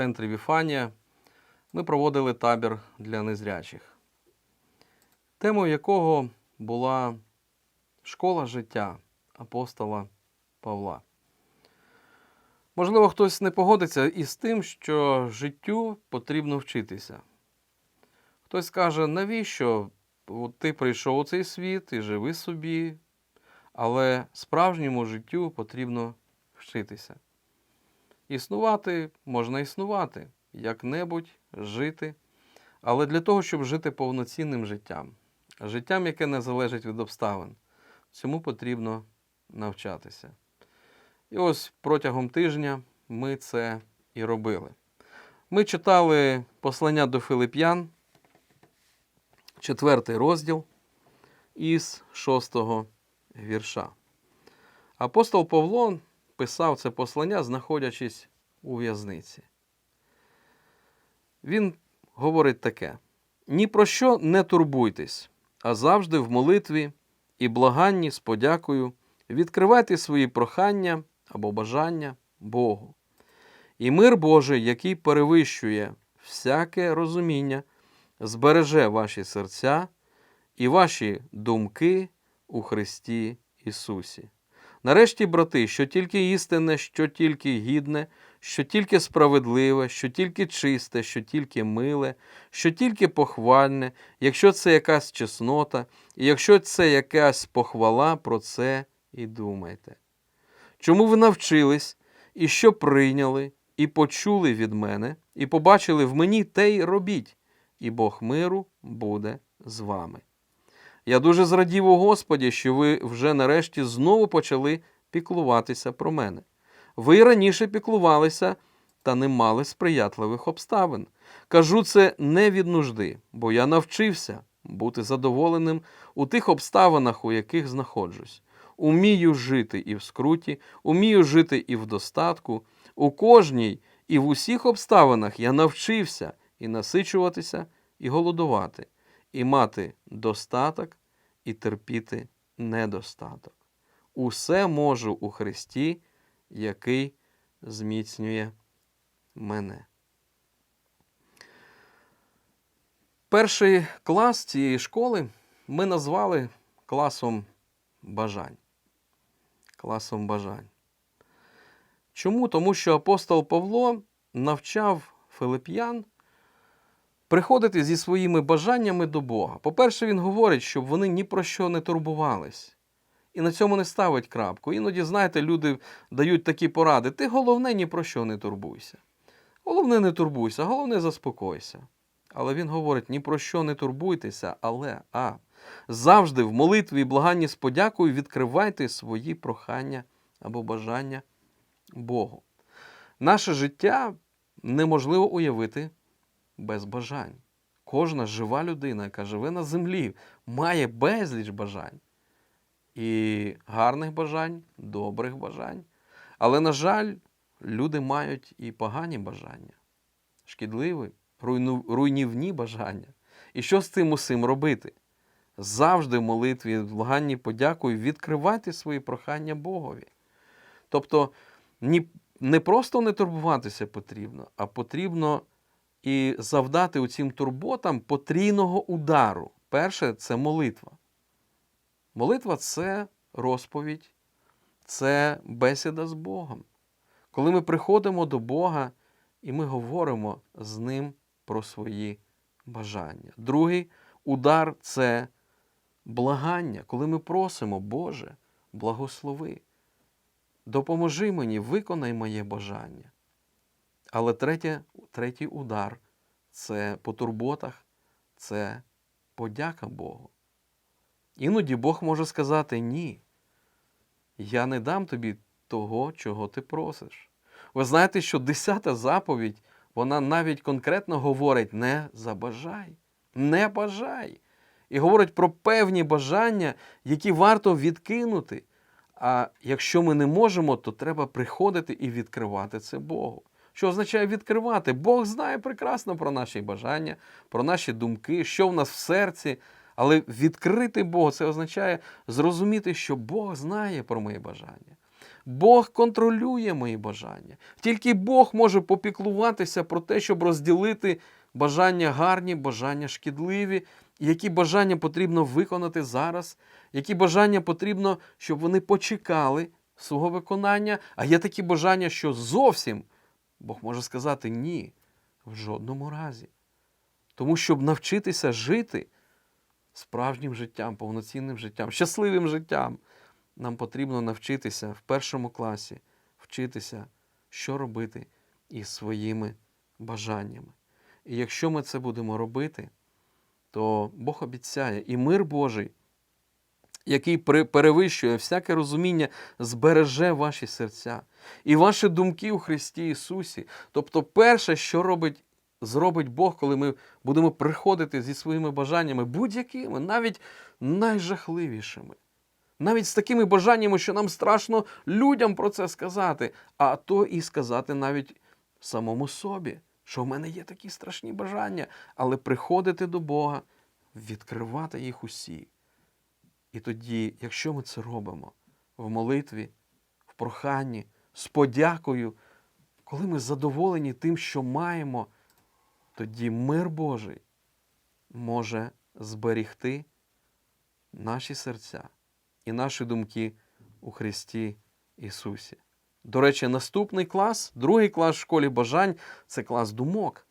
Центрі Віфанія ми проводили табір для незрячих, темою якого була школа життя апостола Павла. Можливо, хтось не погодиться із тим, що життю потрібно вчитися. Хтось скаже, навіщо ти прийшов у цей світ і живи собі, але справжньому життю потрібно вчитися. Існувати можна існувати, як-небудь жити, але для того, щоб жити повноцінним життям, життям, яке не залежить від обставин, цьому потрібно навчатися. І ось протягом тижня ми це і робили. Ми читали послання до Филип'ян, четвертий розділ із шостого вірша. Апостол Павло писав це послання, знаходячись у в'язниці. Він говорить таке: ні про що не турбуйтесь, а завжди в молитві і благанні з подякою відкривайте свої прохання або бажання Богу. І мир Божий, який перевищує всяке розуміння, збереже ваші серця і ваші думки у Христі Ісусі. Нарешті, брати, що тільки істинне, що тільки гідне, що тільки справедливе, що тільки чисте, що тільки миле, що тільки похвальне, якщо це якась чеснота, і якщо це якась похвала, про це і думайте. Чому ви навчились і що прийняли, і почули від мене, і побачили в мені, те й робіть, і Бог миру буде з вами. Я дуже зрадів у Господі, що ви вже нарешті знову почали піклуватися про мене. Ви раніше піклувалися та не мали сприятливих обставин. Кажу це не від нужди, бо я навчився бути задоволеним у тих обставинах, у яких знаходжусь. Умію жити і в скруті, умію жити і в достатку. У кожній і в усіх обставинах я навчився і насичуватися, і голодувати, і мати достаток, і терпіти недостаток. Усе можу у Христі, який зміцнює мене. Перший клас цієї школи ми назвали класом бажань. Класом бажань. Чому? Тому що апостол Павло навчав филип'ян приходити зі своїми бажаннями до Бога. По-перше, він говорить, щоб вони ні про що не турбувались. І на цьому не ставить крапку. Іноді, знаєте, люди дають такі поради. Ти головне ні про що не турбуйся. Головне, не турбуйся, головне заспокойся. Але він говорить: ні про що не турбуйтеся, але а завжди в молитві і благанні з подякою відкривайте свої прохання або бажання Богу. Наше життя неможливо уявити без бажань. Кожна жива людина, яка живе на землі, має безліч бажань. І гарних бажань, добрих бажань. Але, на жаль, люди мають і погані бажання, шкідливі, руйнівні бажання. І що з цим усім робити? Завжди в молитві, в благанні подякою відкривайте свої прохання Богові. Тобто не просто не турбуватися потрібно, а потрібно і завдати цим турботам потрійного удару. Перше це молитва. Молитва це розповідь, це бесіда з Богом. Коли ми приходимо до Бога і ми говоримо з Ним про свої бажання. Другий удар це благання, коли ми просимо, Боже, благослови, допоможи мені, виконай моє бажання. Але третє, третій удар це по турботах, це подяка Богу. Іноді Бог може сказати ні. Я не дам тобі того, чого ти просиш. Ви знаєте, що десята заповідь, вона навіть конкретно говорить не забажай, не бажай. І говорить про певні бажання, які варто відкинути. А якщо ми не можемо, то треба приходити і відкривати це Богу. Що означає відкривати? Бог знає прекрасно про наші бажання, про наші думки, що в нас в серці. Але відкрити Бога це означає зрозуміти, що Бог знає про мої бажання. Бог контролює мої бажання. Тільки Бог може попіклуватися про те, щоб розділити бажання гарні, бажання шкідливі, які бажання потрібно виконати зараз, які бажання потрібно, щоб вони почекали свого виконання. А є такі бажання, що зовсім Бог може сказати ні, в жодному разі. Тому щоб навчитися жити справжнім життям, повноцінним життям, щасливим життям, нам потрібно навчитися в першому класі вчитися, що робити із своїми бажаннями. І якщо ми це будемо робити, то Бог обіцяє, і мир Божий, який перевищує всяке розуміння, збереже ваші серця і ваші думки у Христі Ісусі. Тобто, перше, що робить, зробить Бог, коли ми будемо приходити зі своїми бажаннями, будь-якими, навіть найжахливішими. Навіть з такими бажаннями, що нам страшно людям про це сказати, а то і сказати навіть самому собі, що в мене є такі страшні бажання, але приходити до Бога, відкривати їх усі. І тоді, якщо ми це робимо в молитві, в проханні, з подякою, коли ми задоволені тим, що маємо, тоді мир Божий може зберігти наші серця і наші думки у Христі Ісусі. До речі, наступний клас, другий клас в школі бажань це клас думок.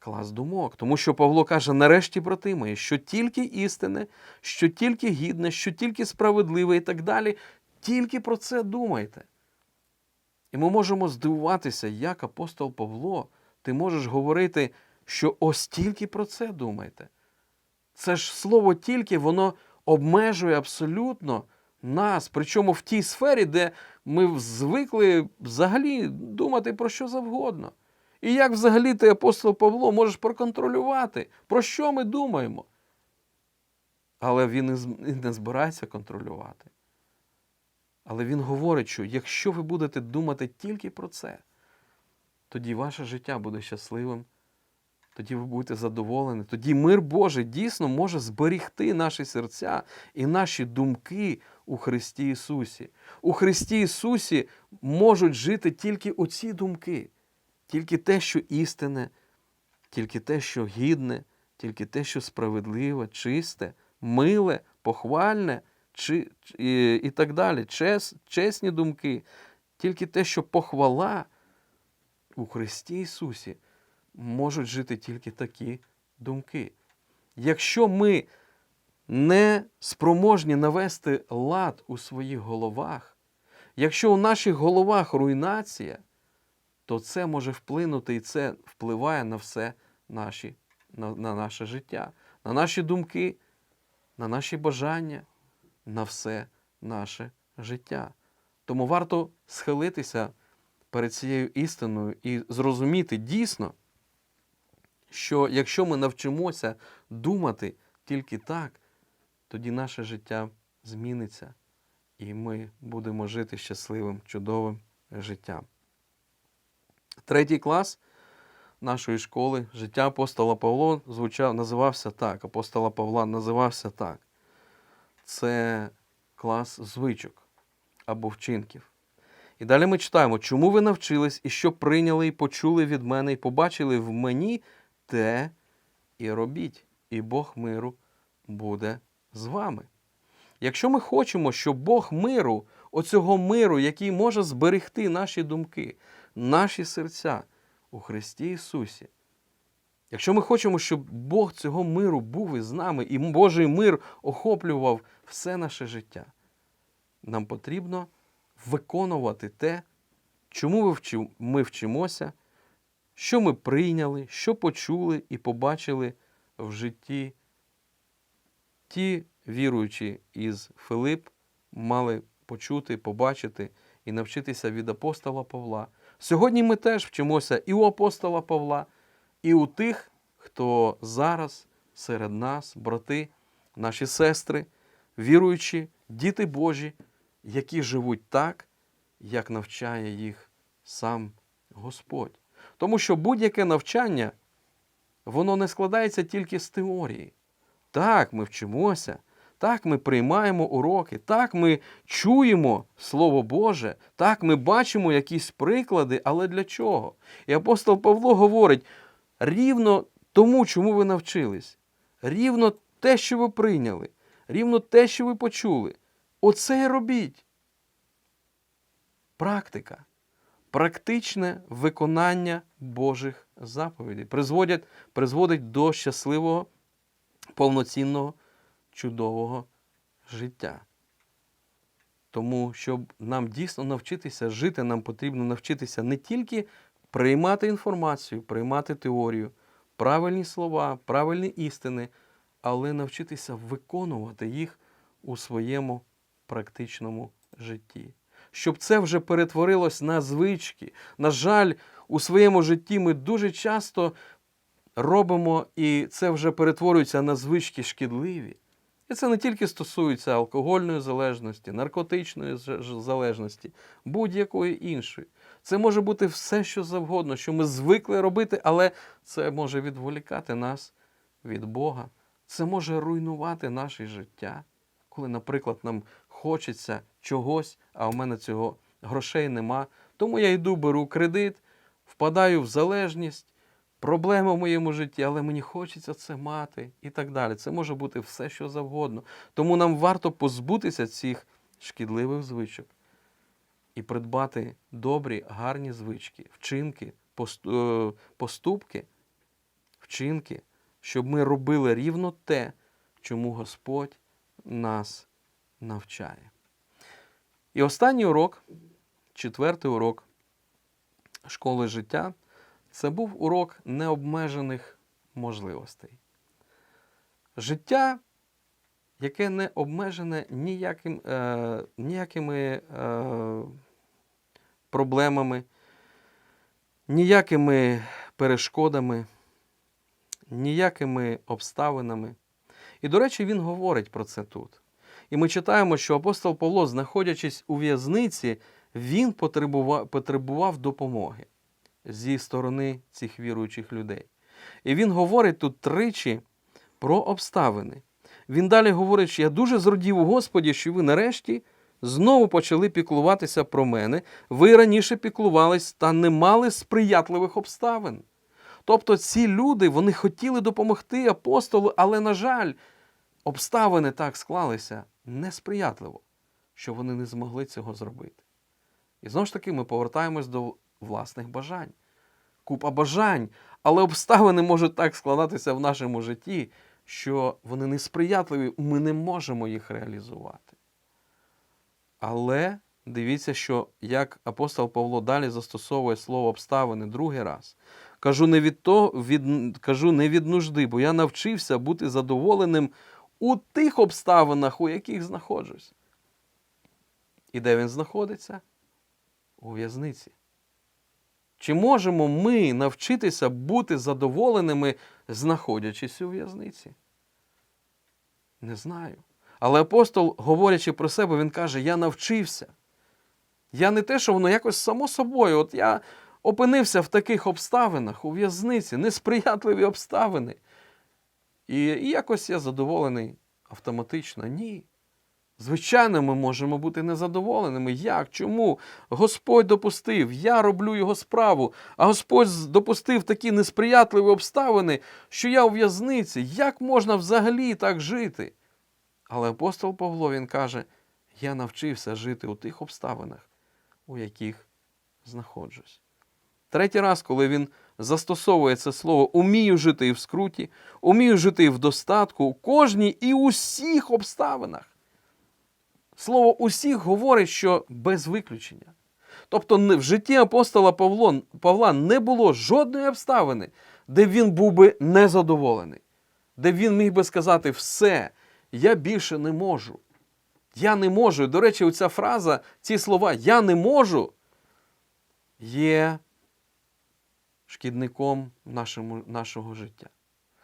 Клас думок. Тому що Павло каже: нарешті, брати мої, що тільки істине, що тільки гідне, що тільки справедливе і так далі, тільки про це думайте. І ми можемо здивуватися, як апостол Павло, ти можеш говорити, що ось тільки про це думайте. Це ж слово тільки, воно обмежує абсолютно нас, причому в тій сфері, де ми звикли взагалі думати про що завгодно. І як взагалі ти, апостол Павло, можеш проконтролювати, про що ми думаємо? Але він і не збирається контролювати. Але він говорить, що якщо ви будете думати тільки про це, тоді ваше життя буде щасливим, тоді ви будете задоволені, тоді мир Божий дійсно може зберігти наші серця і наші думки у Христі Ісусі. У Христі Ісусі можуть жити тільки оці думки, тільки те, що істинне, тільки те, що гідне, тільки те, що справедливе, чисте, миле, похвальне чи, і, і так далі. Чес, чесні думки, тільки те, що похвала у Христі Ісусі можуть жити тільки такі думки. Якщо ми не спроможні навести лад у своїх головах, якщо у наших головах руйнація, то це може вплинути і це впливає на все наші, на, на наше життя, на наші думки, на наші бажання, на все наше життя. Тому варто схилитися перед цією істиною і зрозуміти дійсно, що якщо ми навчимося думати тільки так, тоді наше життя зміниться, і ми будемо жити щасливим, чудовим життям. Третій клас нашої школи життя апостола Павла звучав, називався так. Апостола Павла називався так. Це клас звичок або вчинків. І далі ми читаємо, чому ви навчились і що прийняли і почули від мене, і побачили в мені те і робіть, і Бог миру буде з вами. Якщо ми хочемо, щоб Бог миру, оцього миру, який може зберегти наші думки, наші серця у Христі Ісусі, якщо ми хочемо, щоб Бог цього миру був із нами, і Божий мир охоплював все наше життя, нам потрібно виконувати те, чому ми вчимося, що ми прийняли, що почули і побачили в житті. Ті віруючі із Филип мали почути, побачити і навчитися від апостола Павла. Сьогодні ми теж вчимося і у апостола Павла, і у тих, хто зараз серед нас, брати, наші сестри, віруючі, діти Божі, які живуть так, як навчає їх сам Господь. Тому що будь-яке навчання, воно не складається тільки з теорії. Так, ми вчимося, так ми приймаємо уроки, так ми чуємо Слово Боже, так ми бачимо якісь приклади, але для чого? І апостол Павло говорить: рівно тому, чому ви навчились, рівно те, що ви прийняли, рівно те, що ви почули. Оце й робіть. Практика. Практичне виконання Божих заповідей призводять, призводить до щасливого, повноцінного, чудового життя. Тому, щоб нам дійсно навчитися жити, нам потрібно навчитися не тільки приймати інформацію, приймати теорію, правильні слова, правильні істини, але навчитися виконувати їх у своєму практичному житті. Щоб це вже перетворилось на звички. На жаль, у своєму житті ми дуже часто робимо, і це вже перетворюється на звички шкідливі. І це не тільки стосується алкогольної залежності, наркотичної залежності, будь-якої іншої. Це може бути все, що завгодно, що ми звикли робити, але це може відволікати нас від Бога. Це може руйнувати наше життя, коли, наприклад, нам хочеться чогось, а у мене цього грошей нема. Тому я йду, беру кредит, впадаю в залежність, проблема в моєму житті, але мені хочеться це мати і так далі. Це може бути все, що завгодно. Тому нам варто позбутися цих шкідливих звичок і придбати добрі, гарні звички, вчинки, е, поступки, вчинки, щоб ми робили рівно те, чому Господь нас навчає. І останній урок, четвертий урок школи життя це був урок необмежених можливостей. Життя, яке не обмежене ніяким, е, ніякими е, проблемами, ніякими перешкодами, ніякими обставинами. І, до речі, він говорить про це тут. І ми читаємо, що апостол Павло, знаходячись у в'язниці, він потребував, допомоги зі сторони цих віруючих людей. І він говорить тут тричі про обставини. Він далі говорить, що я дуже зрадів у Господі, що ви нарешті знову почали піклуватися про мене. Ви раніше піклувались та не мали сприятливих обставин. Тобто ці люди вони хотіли допомогти апостолу, але, на жаль, обставини так склалися несприятливо, що вони не змогли цього зробити. І знову ж таки, ми повертаємось до власних бажань. Купа бажань, але обставини можуть так складатися в нашому житті, що вони несприятливі, ми не можемо їх реалізувати. Але дивіться, що як апостол Павло далі застосовує слово обставини другий раз. Кажу не від, то, від, кажу не від нужди, бо я навчився бути задоволеним у тих обставинах, у яких знаходжусь. І де він знаходиться? У в'язниці. Чи можемо ми навчитися бути задоволеними, знаходячись у в'язниці? Не знаю. Але апостол, говорячи про себе, він каже: Я навчився. Я не те, що воно якось само собою. От я опинився в таких обставинах у в'язниці, несприятливі обставини. І, і якось я задоволений автоматично. Ні. Звичайно, ми можемо бути незадоволеними. Як? Чому? Господь допустив, я роблю його справу, а Господь допустив такі несприятливі обставини, що я у в'язниці. Як можна взагалі так жити? Але апостол Павло він каже: я навчився жити у тих обставинах, у яких знаходжусь. Третій раз, коли він застосовує це слово, умію жити і в скруті, умію жити і в достатку, у кожній і усіх обставинах. Слово усіх говорить, що без виключення. Тобто в житті апостола Павло, Павла не було жодної обставини, де він був би незадоволений, де він міг би сказати все, я більше не можу. Я не можу. До речі, оця фраза, ці слова Я не можу є шкідником нашому, нашого життя.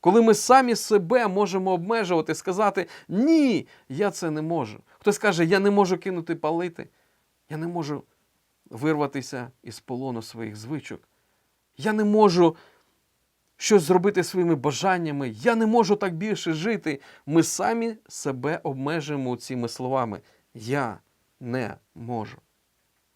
Коли ми самі себе можемо обмежувати, сказати Ні, я це не можу. Хтось каже, я не можу кинути палити, я не можу вирватися із полону своїх звичок. Я не можу щось зробити своїми бажаннями, я не можу так більше жити. Ми самі себе обмежуємо цими словами. Я не можу.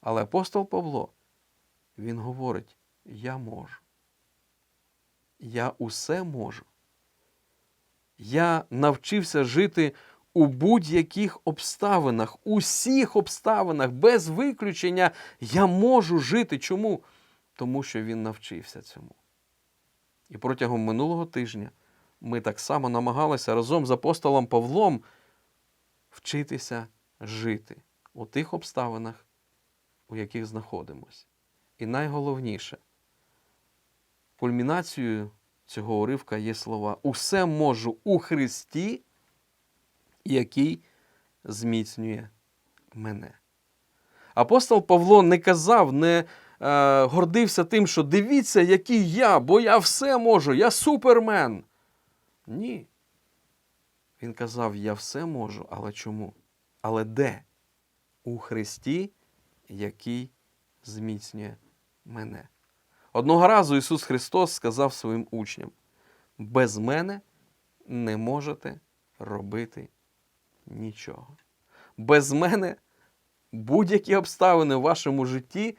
Але апостол Павло, він говорить: я можу. Я усе можу. Я навчився жити у будь-яких обставинах, усіх обставинах, без виключення. Я можу жити. Чому? Тому що він навчився цьому. І протягом минулого тижня ми так само намагалися разом з апостолом Павлом вчитися жити у тих обставинах, у яких знаходимося. І найголовніше, кульмінацією цього уривка є слова Усе можу у Христі, який зміцнює мене. Апостол Павло не казав, не е, гордився тим, що дивіться, який я, бо я все можу, я супермен. Ні. Він казав, я все можу, але чому? Але де? У Христі, який зміцнює мене. Одного разу Ісус Христос сказав своїм учням: без мене не можете робити нічого. Без мене будь-які обставини в вашому житті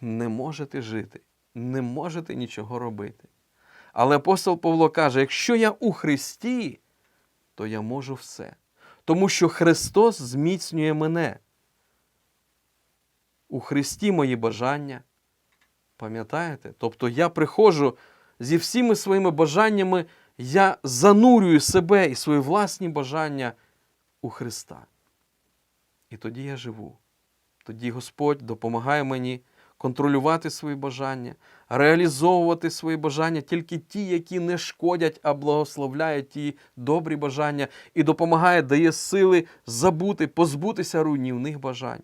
не можете жити, не можете нічого робити. Але апостол Павло каже: якщо я у Христі, то я можу все. Тому що Христос зміцнює мене. У Христі мої бажання. Пам'ятаєте? Тобто я приходжу зі всіми своїми бажаннями, я занурюю себе і свої власні бажання у Христа. І тоді я живу. Тоді Господь допомагає мені контролювати свої бажання, реалізовувати свої бажання, тільки ті, які не шкодять, а благословляють ті добрі бажання і допомагає, дає сили забути, позбутися руйнівних бажань.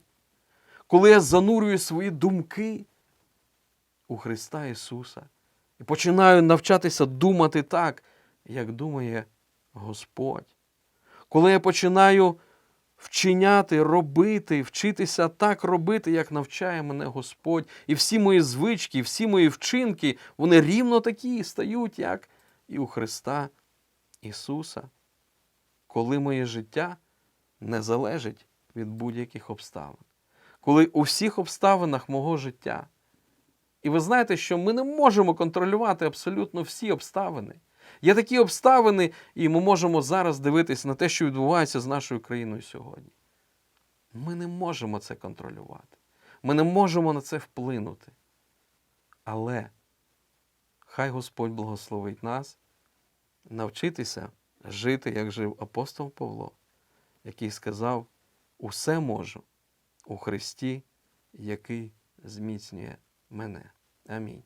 Коли я занурюю свої думки у Христа Ісуса і починаю навчатися думати так, як думає Господь. Коли я починаю вчиняти, робити, вчитися так робити, як навчає мене Господь, і всі мої звички, всі мої вчинки, вони рівно такі стають, як і у Христа Ісуса, коли моє життя не залежить від будь-яких обставин, коли у всіх обставинах мого життя. І ви знаєте, що ми не можемо контролювати абсолютно всі обставини. Є такі обставини, і ми можемо зараз дивитися на те, що відбувається з нашою країною сьогодні. Ми не можемо це контролювати. Ми не можемо на це вплинути. Але хай Господь благословить нас навчитися жити, як жив апостол Павло, який сказав: усе можу у Христі, який зміцнює мене. Амінь.